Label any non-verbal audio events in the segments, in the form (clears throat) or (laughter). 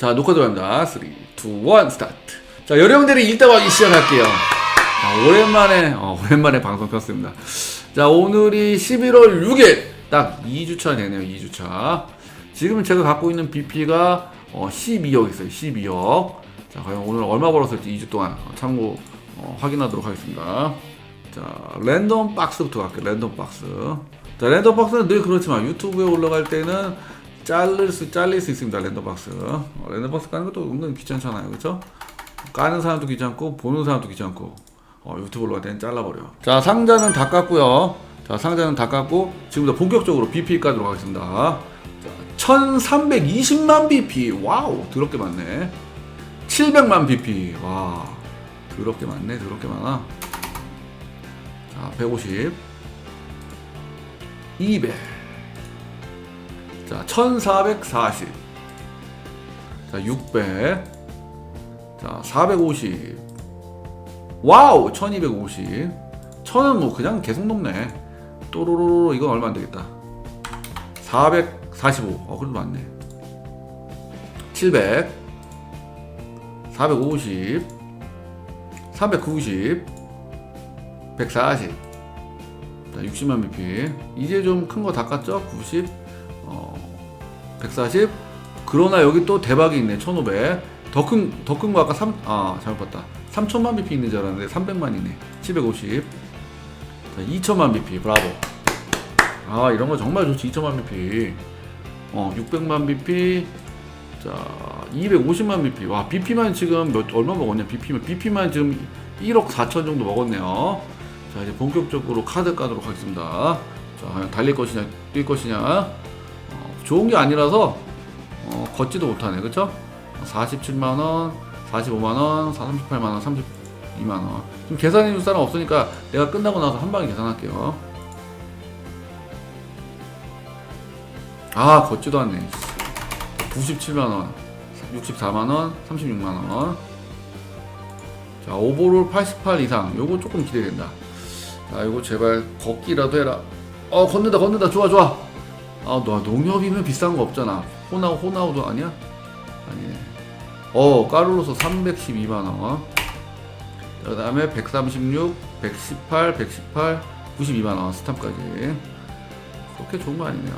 자, 녹화 들어갑니다. 3, 2, 1, 스타트. 자, 여러분들이 일다하기 시작할게요. 자, 오랜만에, 어, 오랜만에 방송 켰습니다. 자, 오늘이 11월 6일. 딱 2주차 되네요, 2주차. 지금 제가 갖고 있는 BP가 어, 12억 있어요, 12억. 자, 과연 오늘 얼마 벌었을지 2주 동안 어, 참고 어, 확인하도록 하겠습니다. 자, 랜덤 박스부터 갈게요, 랜덤 박스. 자, 랜덤 박스는 늘 그렇지만 유튜브에 올라갈 때는 자를 수, 잘릴 수 있습니다, 랜덤 박스. 어, 랜덤 박스 까는 것도 은근 귀찮잖아요, 그렇죠? 까는 사람도 귀찮고 보는 사람도 귀찮고. 어, 유튜브 올라갈 때는 잘라버려. 자 상자는 다 깠고요. 자 상자는 다 깠고 지금부터 본격적으로 BP 까도록 하겠습니다. 자, 1320만 BP 와우 더럽게 많네. 700만 BP 와 더럽게 많네 더럽게 많아. 자 150 200 자, 1440. 자, 600. 자, 450. 와우! 1250. 1000은 뭐 그냥 계속 높네. 또로로로 이건 얼마 안 되겠다. 445. 어, 그래도 많네. 700. 450. 390. 140. 자, 60만 BP. 이제 좀 큰 거 다 깠죠? 90. 어, 140. 그러나 여기 또 대박이 있네. 1500. 더 큰, 더 큰 거 아까 3, 아, 잘못 봤다. 3천만 BP 있는 줄 알았는데 300만이네. 750. 자, 2천만 BP. 브라보. 아, 이런 거 정말 좋지. 2천만 BP. 어, 600만 BP. 자, 250만 BP. 와, BP만 지금 몇, 얼마 먹었냐? BP만, BP만 지금 1억 4천 정도 먹었네요. 자, 이제 본격적으로 카드 까도록 하겠습니다. 자, 달릴 것이냐, 뛸 것이냐. 어, 좋은 게 아니라서, 어, 걷지도 못하네. 그쵸? 47만원, 45만원, 38만원, 32만원. 지금 계산해 줄 사람 없으니까 내가 끝나고 나서 한 방에 계산할게요. 아, 걷지도 않네. 97만원, 64만원, 36만원. 자, 오버롤 88 이상. 요거 조금 기대된다. 자, 이거 제발 걷기라도 해라. 어, 걷는다, 걷는다. 좋아, 좋아. 아, 너 농협이면 비싼 거 없잖아. 호나우, 호나우도 아니야? 아니네. 어, 까르로서 312만원. 그 다음에 136, 118, 118, 92만원 스탬까지. 그렇게 좋은 거 아니네요.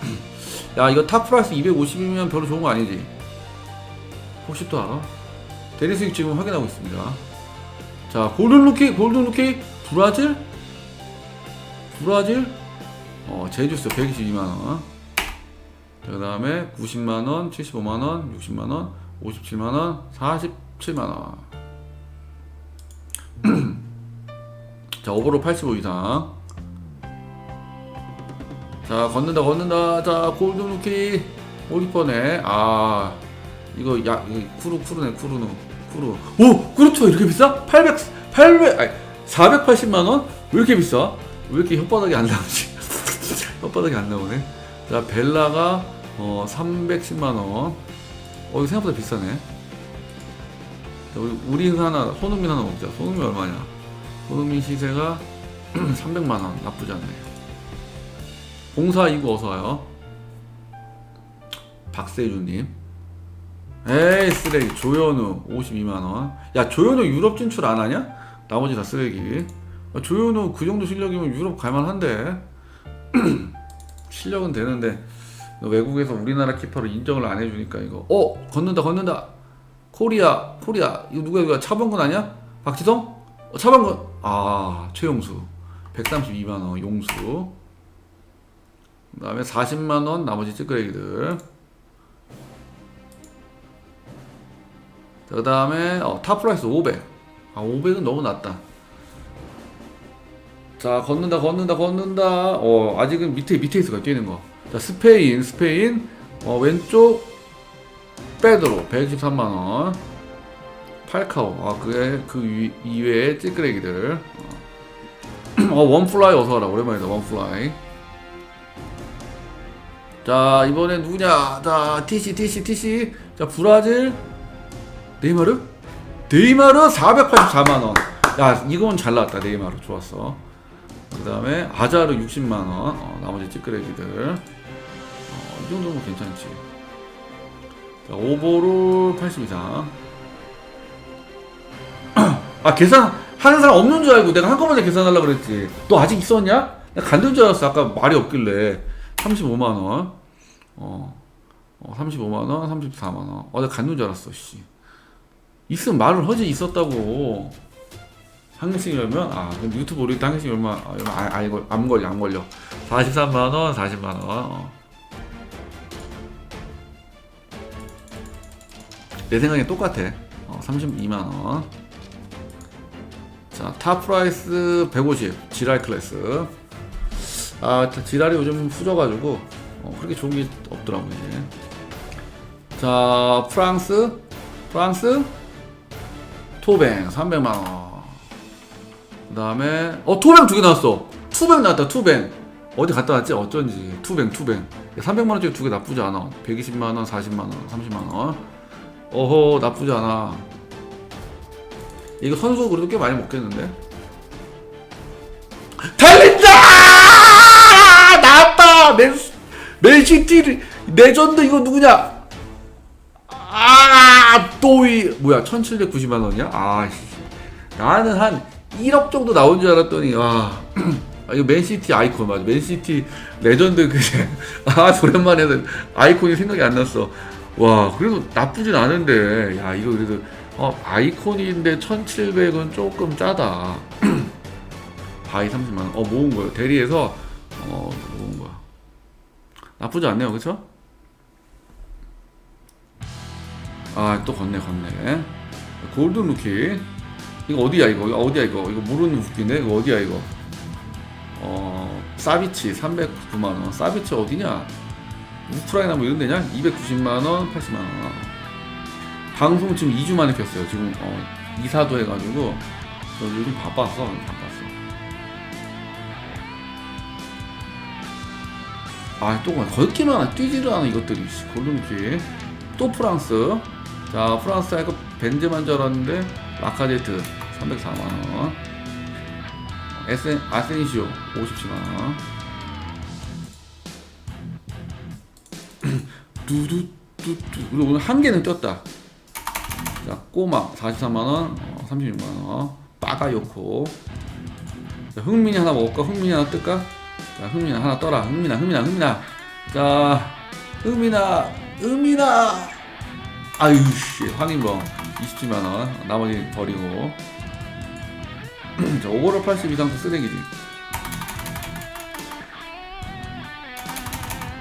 (clears throat) 야, 이거 탑 프라이스 250이면 별로 좋은 거 아니지? 혹시 또 알아? 대리 수익 지금 확인하고 있습니다. 자, 골든 루키, 골든 루키, 브라질? 브라질? 어, 제주스 122만원. 그 다음에 90만원, 75만원, 60만원, 57만원, 47만원. 자, 오버로 85 이상. 자, 걷는다, 걷는다. 자. 오기 뻔해. 아, 이거, 야, 이거 쿠루, 쿠루네, 쿠루누. 쿠루. 오! 그렇죠. 이렇게 비싸? 800, 800, 아니, 480만원? 왜 이렇게 비싸? 왜 이렇게 혓바닥이 안 나오지? (laughs) 혓바닥이 안 나오네. 자, 벨라가, 어, 310만원. 어, 이거 생각보다 비싸네. 자, 우리, 우리 하나, 손흥민 하나 먹자. 손흥민 얼마냐? 손흥민 시세가 (clears throat) 300만원. 나쁘지 않네. 0429 어서와요. 박세주님. 에이, 쓰레기. 조현우 52만원. 야, 조현우 유럽 진출 안 하냐? 나머지 다 쓰레기. 야, 조현우 그 정도 실력이면 유럽 갈만한데. (clears throat) 실력은 되는데. 외국에서 우리나라 키퍼를 인정을 안 해주니까 이거. 어, 걷는다, 걷는다. 코리아, 코리아. 이거 누가 누가 차범근 아니야? 박지성? 어, 차범근. 아, 최용수. 132만원, 용수. 그 다음에 40만원, 나머지 찌끄레기들. 그 다음에, 어, 탑프라이스 500. 아, 500은 너무 낮다. 자, 걷는다, 걷는다, 걷는다. 어, 아직은 밑에, 밑에 거야, 뛰는 거. 자, 스페인, 스페인. 어, 왼쪽, 페드로, 123만원. 팔카오. 아, 그게, 그 위, 이외에 찌끄레기들. (clears throat) 어, 원플라이 어서와라. 오랜만이다, 원플라이. 자, 이번엔 누구냐? 자, TC, TC, TC. 자, 브라질. 네이마르? 네이마르 484만원. 야, 이건 잘 나왔다. 네이마르. 좋았어. 그 다음에 아자르 60만원. 어, 나머지 찌끄레기들. 어, 이 정도면 괜찮지. 자, 오버롤 80 이상. (clears throat) 아, 계산 하는 사람 없는 줄 알고 내가 한꺼번에 계산하려고 그랬지. 너 아직 있었냐? 내가 간든 줄 알았어. 아까 말이 없길래. 35만원. 어, 어 35만원, 34만원. 어, 내가 간든 줄 알았어, 씨. 있으면 말을 하지 있었다고. 한 개씩 열면, 아, 유튜브 때한 개씩 열면, 아, 열면 아, 아, 이거 안 걸려, 안 걸려. 43만 원, 40만 원. 어. 내 생각엔 똑같아. 어, 32만 원. 자, 탑 프라이스 150. 지랄 클래스. 아, 자, 지랄이 요즘 후져가지고, 어, 그렇게 좋은 게 없더라고요. 이제. 자, 프랑스. 프랑스. 토뱅 300만원. 그 다음에, 어, 토뱅 두 개 나왔어. 투뱅 나왔다, 투뱅. 어디 갔다 왔지? 어쩐지. 투뱅, 투뱅. 300만원짜리 두 개 나쁘지 않아. 120만원, 40만원, 30만원. 어허, 나쁘지 않아. 이거 선수 그래도 꽤 많이 먹겠는데? 달린다! 나왔다! 맨, 맨시티 레전드 이거 누구냐? 아, 또이 뭐야? 1,790만 원이야? 아, 씨. 나는 한 1억 정도 나온 줄 알았더니 와. (clears throat) 아, 이거 맨시티 아이콘 맞아. 맨시티 레전드 그 (laughs) 아, 오랜만에 아이콘이 생각이 안 났어. 와, 그래도 나쁘진 않은데. 야, 이거 그래도 어, 아이콘인데 1,700은 조금 짜다. (clears throat) 바이 30만 원. 어, 모은 거예요. 대리에서 어, 모은 거야. 나쁘지 않네요. 그렇죠? 아, 또 건네, 건네. 골든 루키. 이거 어디야, 이거? 어디야, 이거? 이거 모르는 웃기네? 이거 어디야, 이거? 어, 사비치 309만 원. 사비치 어디냐? 우크라이나 뭐 이런 데냐? 290만 원, 80만 원. 방송 지금 2주 만에 켰어요. 지금, 어, 이사도 해가지고. 저 요즘 바빴어. 바빴어. 아, 또 걷기만 안 뛰지를 않아, 이것들이. 루키. 또 프랑스. 자, 프랑스 이거 벤제만 줄 알았는데 라카제트 304만 원. 에센 아센시오 57만 원. (clears throat) 두두두두. 그리고 오늘 한 개는 떴다. 자, 꼬마 44만 원, 어, 36만 원. 빠가요코. 자, 흥민이 하나 먹을까? 흥민이 하나 뜰까? 자, 흥민아 하나 떠라. 흥민아, 흥민아, 흥민아. 자, 흥민아, 흥민아. 아유 씨 황인범 27만원 나머지 버리고. 자 오버롤 80 이상도 쓰레기지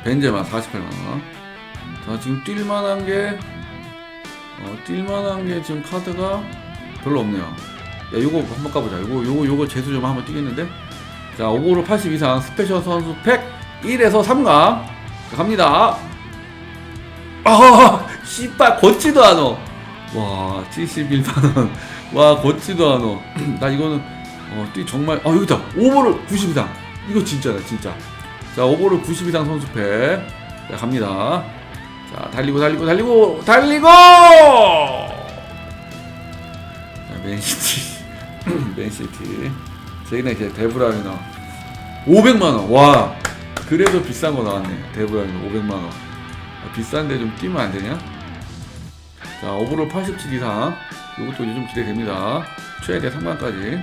벤제마 48만원. 자 지금 뛸만한 게 어, 뛸만한 게 지금 카드가 별로 없네요. 야 요거 한번 까보자. 요거 요거 요거 재수 좀 한번 뛰겠는데? 자 오버롤 80 이상 스페셜 선수 팩 1에서 3강 자, 갑니다. 아, 씨발 걷지도 않아. 와, 71만 원. 와, 걷지도 않아. (clears throat) 나 이거는 어, 뛰 정말 아, 여기다. 오버를 90 이상. 이거 진짜다, 진짜. 자, 오버를 90 이상 선수패. 자, 갑니다. 자, 달리고 달리고 달리고 달리고! 자, 맨시티. (clears throat) 맨시티. 저기는 이제 데브라이너 500만 원. 와. 그래도 비싼 거 나왔네. 데브라이너 500만 원. 아, 비싼데 좀 뛰면 안 되냐? 자, 오버롤 87 이상. 이것도 요즘 기대됩니다. 최대 3강까지.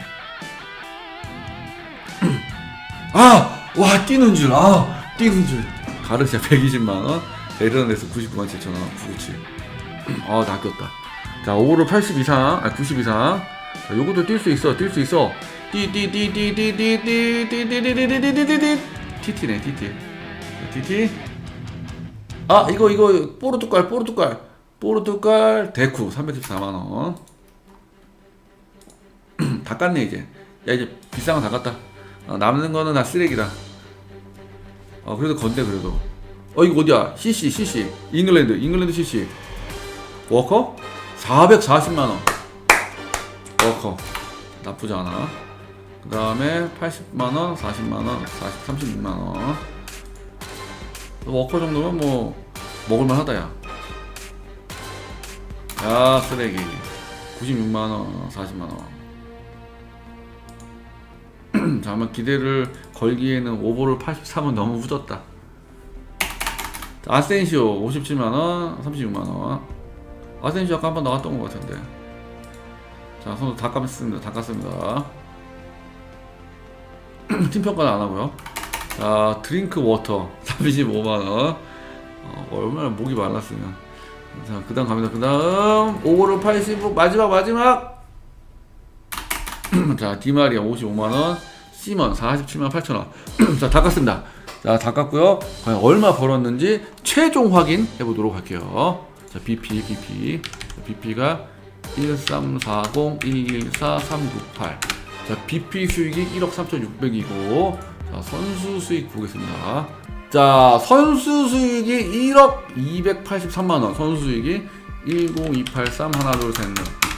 아! 와, 뛰는 줄. 아! 뛰는 줄. 가르시아 120만원. 에르난데스 99만 7천원. 997. 아, 나 아꼈다. 자, 오버롤 80 이상. 아, 90 이상. 자, 요것도 뛸 수 있어. 뛸 수 있어. 뛰. TT네, TT. TT. 아 이거 이거 포르투갈 포르투갈 포르투갈 데쿠 314만원. (clears throat) 다 깠네 이제. 야 이제 비싼 거 다 깠다. 어, 남는 거는 다 쓰레기다. 어 그래도 건데 그래도. 어 이거 어디야? CC CC 잉글랜드 잉글랜드 CC 워커? 440만원. 워커. 나쁘지 않아. 그 다음에 80만원 40만원 40, 36만원. 워커 정도면 뭐 먹을만 하다 야. 야 쓰레기. 96만원 40만원. (clears throat) 자 아마 기대를 걸기에는 오버를 83은 너무 후졌다. 아센시오 57만원 36만원. 아센시오 아까 한번 나왔던 것 같은데. 자 선수 다 깠습니다 다 깠습니다. 팀 평가는 안 하고요. 자 드링크 워터 (laughs) 35만원. 어, 얼마나 목이 말랐으면 자 그 다음 갑니다. 그 다음 오버로 85 마지막 마지막. (clears throat) 자 디마리아 55만원. 시먼 47만 8천원. 자 다 깠습니다. 자 다 깠고요. 과연 얼마 벌었는지 최종 확인해 보도록 할게요. 자 BP BP 자, BP가 1340 114 398 자 BP 수익이 1억 3600이고 자 선수 수익 보겠습니다 자 선수 수익이 1억 283만원. 선수 수익이 10283 하나 둘셋넷.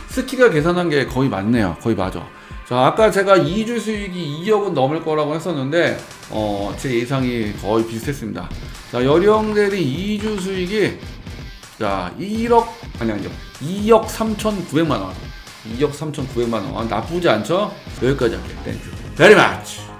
스키가 계산한 게 거의 맞네요. 거의 맞아. 자 아까 제가 2주 수익이 2억은 넘을 거라고 했었는데 어, 제 예상이 거의 비슷했습니다. 자 여령 대리 2주 수익이 자 1억 아니 아니죠 2억 3,900만 원. 2억 3,900만 원. 나쁘지 않죠? 여기까지 할게요. 땡큐 베리 마치